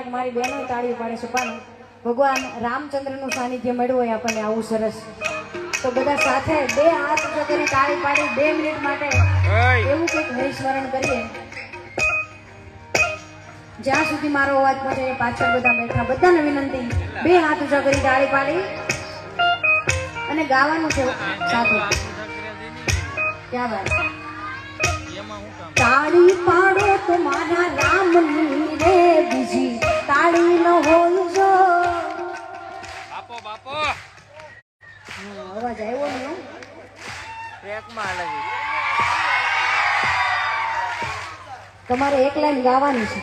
ક્યાંક મારી બહેનો તાળી પાડે છે. પણ ભગવાન રામચંદ્રનું સાનિધ્ય મળ્યું હોય આપણને આવું સરસ. તો બધા સાથે બે હાથ ઊંચા કરી તાળી પાડી બે મિનિટ માટે એવું કંઈક હરિસ્મરણ કરીએ. જ્યાં સુધી મારો અવાજ પહોંચે પાછળ બધા બેઠા. બધાને વિનંતી બે હાથ ઊંચા કરી તાળી પાડી અને ગાવાનું છે સાથે. ક્યાં વાત? તાળી પાડો તો મારા રામની રે. તમારે એક લાઈન ગાવાની છે.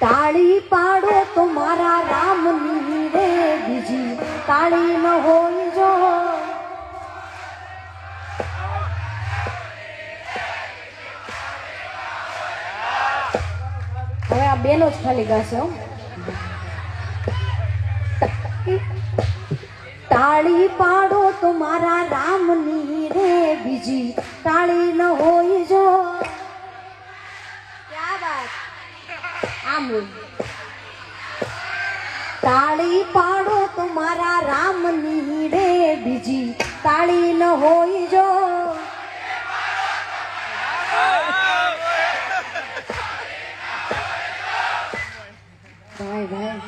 તાળી પાડો તો મારા રામની રે બીજી તાળી ન હોય જો. હવે આ બેનો જ ખાલી ગાશે હો. તાળી પાડો તો મારા તાળી પાડો તમારા રામ નીડે બીજી. તાળી ન હોય જો. ભાઈ ભાઈ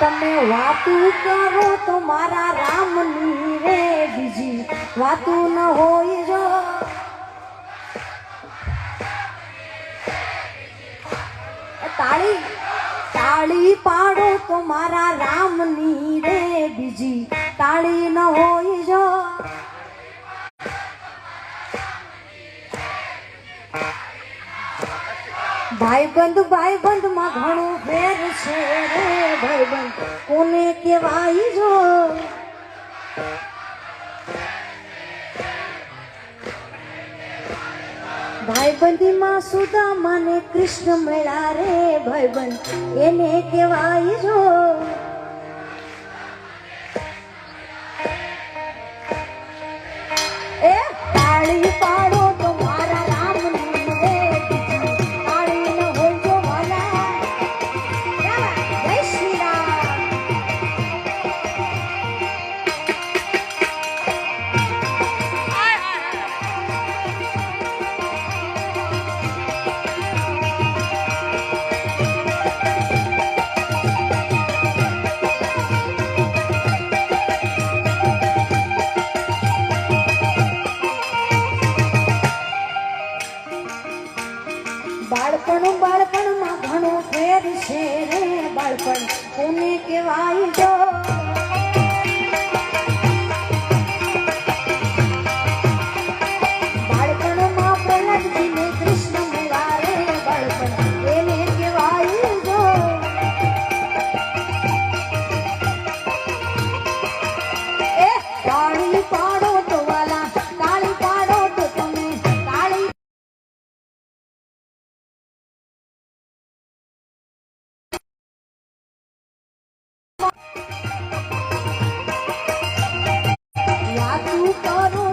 તમે વાતું કરો તો મારા રામની રે બીજી. વાતું ન હોય તાળી તાળી પાડો તો મારા રામની રે બીજી. તાળી ન હોય જો. ભાઈબંધ ભાઈબંધમાં ઘણું ફેર છે રે ભાઈબંધ. કોને કેવાય જો? ભાઈબંધી માં સુદામા ને કૃષ્ણ મળ્યા રે ભાઈબંધ. એને કેવાય જો બાળપણ બાળપણમાં ઘણું ફેર છે બાળપણ. કોને કહેવાય જો? তরু